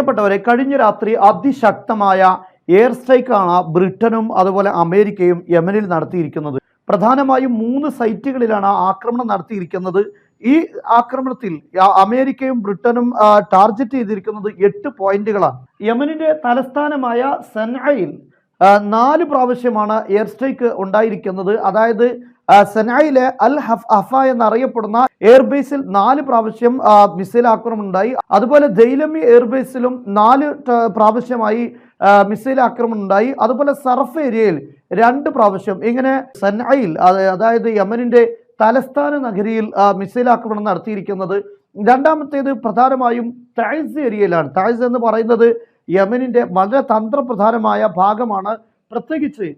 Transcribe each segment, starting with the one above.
പ്രിയപ്പെട്ടവരെ കഴിഞ്ഞ രാത്രി അതിശക്തമായ എയർ സ്ട്രൈക്കാണ് ബ്രിട്ടനും അതുപോലെ അമേരിക്കയും യമനിൽ നടത്തിയിരിക്കുന്നത്. പ്രധാനമായും മൂന്ന് സൈറ്റുകളിലാണ് ആക്രമണം നടത്തിയിരിക്കുന്നത്. ഈ ആക്രമണത്തിൽ അമേരിക്കയും ബ്രിട്ടനും ടാർഗറ്റ് ചെയ്തിരിക്കുന്നത് എട്ട് പോയിന്റുകളാണ്. യമനിന്റെ തലസ്ഥാനമായ സൻഹയിൽ നാല് പ്രാവശ്യമാണ് എയർ സ്ട്രൈക്ക് ഉണ്ടായിരിക്കുന്നത്. അതായത് സനായിലെ അൽ ഹഫ് ഹഫ എന്നറിയപ്പെടുന്ന എയർബേസിൽ നാല് പ്രാവശ്യം മിസൈൽ ആക്രമണം ഉണ്ടായി അതുപോലെ ദൈലമി എയർബേസിലും നാല് പ്രാവശ്യമായി മിസൈൽ ആക്രമണം ഉണ്ടായി അതുപോലെ സർഫ് ഏരിയയിൽ രണ്ട് പ്രാവശ്യം ഇങ്ങനെ സനായിൽ അതായത് യമനിന്റെ തലസ്ഥാന നഗരിയിൽ മിസൈൽ ആക്രമണം നടത്തിയിരിക്കുന്നത്. രണ്ടാമത്തേത് പ്രധാനമായും താഴ്സ് ഏരിയയിലാണ്. താഴ്സ് എന്ന് പറയുന്നത് യമനിന്റെ വളരെ തന്ത്രപ്രധാനമായ ഭാഗമാണ്. പ്രത്യേകിച്ച്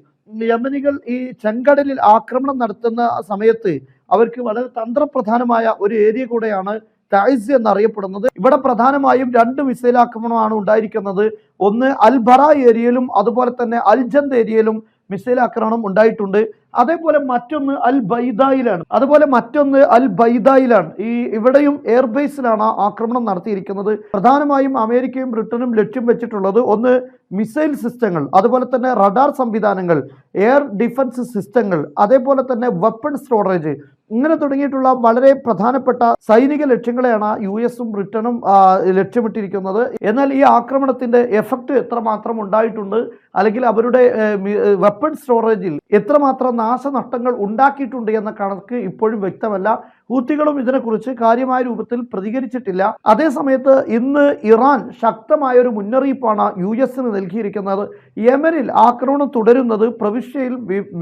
യമനികൾ ഈ ചെങ്കടലിൽ ആക്രമണം നടത്തുന്ന സമയത്ത് അവർക്ക് വളരെ തന്ത്രപ്രധാനമായ ഒരു ഏരിയ കൂടെയാണ് തായ്സ് എന്നറിയപ്പെടുന്നത്. ഇവിടെ പ്രധാനമായും രണ്ട് മിസൈൽ ആക്രമണമാണ് ഉണ്ടായിരിക്കുന്നത്. ഒന്ന് അൽബറ ഏരിയയിലും അതുപോലെ തന്നെ അൽജന്ത് ഏരിയയിലും മിസൈൽ ആക്രമണം ഉണ്ടായിട്ടുണ്ട്. അതേപോലെ മറ്റൊന്ന് അൽ ബൈദായിലാണ് അതുപോലെ മറ്റൊന്ന് അൽ ബൈദായിലാണ് ഈ ഇവിടെയും എയർബേസിലാണ് ആക്രമണം നടത്തിയിരിക്കുന്നത്. പ്രധാനമായും അമേരിക്കയും ബ്രിട്ടനും ലക്ഷ്യം വെച്ചിട്ടുള്ളത് ഒന്ന് മിസൈൽ സിസ്റ്റങ്ങൾ അതുപോലെ തന്നെ റഡാർ സംവിധാനങ്ങൾ എയർ ഡിഫൻസ് സിസ്റ്റങ്ങൾ അതേപോലെ തന്നെ വെപ്പൺ സ്റ്റോറേജ് ഇങ്ങനെ തുടങ്ങിയിട്ടുള്ള വളരെ പ്രധാനപ്പെട്ട സൈനിക ലക്ഷ്യങ്ങളെയാണ് യു എസും ബ്രിട്ടനും ലക്ഷ്യമിട്ടിരിക്കുന്നത്. എന്നാൽ ഈ ആക്രമണത്തിന്റെ എഫക്റ്റ് എത്രമാത്രം ഉണ്ടായിട്ടുണ്ട്? അല്ലെങ്കിൽ അവരുടെ വെപ്പൺ സ്റ്റോറേജിൽ എത്രമാത്രം നാശനഷ്ടങ്ങൾ ഉണ്ടാക്കിയിട്ടുണ്ട് എന്ന കണക്ക് ഇപ്പോഴും വ്യക്തമല്ല. ഹൂത്തികളും ഇതിനെക്കുറിച്ച് കാര്യമായ രൂപത്തിൽ പ്രതികരിച്ചിട്ടില്ല. അതേസമയത്ത് ഇന്ന് ഇറാൻ ശക്തമായ ഒരു മുന്നറിയിപ്പാണ് യു എസിന് നൽകിയിരിക്കുന്നത് യമനിൽ ആക്രമണം തുടരുന്നത് പ്രവിശ്യയിൽ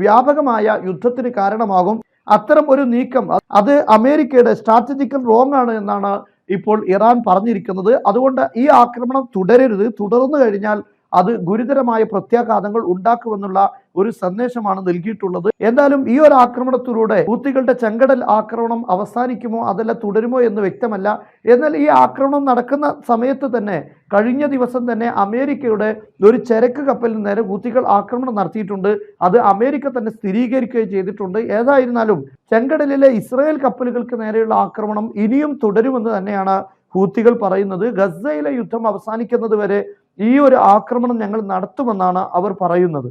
വ്യാപകമായ യുദ്ധത്തിന് കാരണമാകും. അത്തരം ഒരു നീക്കം അത് അമേരിക്കയുടെ സ്ട്രാറ്റജിക്കൽ റോങ് ആണ് എന്നാണ് ഇപ്പോൾ ഇറാൻ പറഞ്ഞിരിക്കുന്നത്. അതുകൊണ്ട് ഈ ആക്രമണം തുടരരുത്. തുടർന്നു കഴിഞ്ഞാൽ അത് ഗുരുതരമായ പ്രത്യാഘാതങ്ങൾ ഉണ്ടാക്കുമെന്നുള്ള ഒരു സന്ദേശമാണ് നൽകിയിട്ടുള്ളത്. എന്തായാലും ഈ ഒരു ആക്രമണത്തിലൂടെ ഹൂത്തികളുടെ ചെങ്കടൽ ആക്രമണം അവസാനിക്കുമോ അതല്ല തുടരുമോ എന്ന് വ്യക്തമല്ല. എന്നാൽ ഈ ആക്രമണം നടക്കുന്ന സമയത്ത് തന്നെ കഴിഞ്ഞ ദിവസം തന്നെ അമേരിക്കയുടെ ഒരു ചരക്ക് കപ്പലിന് നേരെ ഹൂത്തികൾ ആക്രമണം നടത്തിയിട്ടുണ്ട്. അത് അമേരിക്ക തന്നെ സ്ഥിരീകരിക്കുകയും ചെയ്തിട്ടുണ്ട്. ഏതായിരുന്നാലും ചെങ്കടലിലെ ഇസ്രായേൽ കപ്പലുകൾക്ക് നേരെയുള്ള ആക്രമണം ഇനിയും തുടരുമെന്ന് തന്നെയാണ് ഹൂത്തികൾ പറയുന്നത്. ഗസയിലെ യുദ്ധം അവസാനിക്കുന്നത് വരെ ഈ ഒരു ആക്രമണം ഞങ്ങൾ നടത്തുമെന്നാണ് അവർ പറയുന്നത്.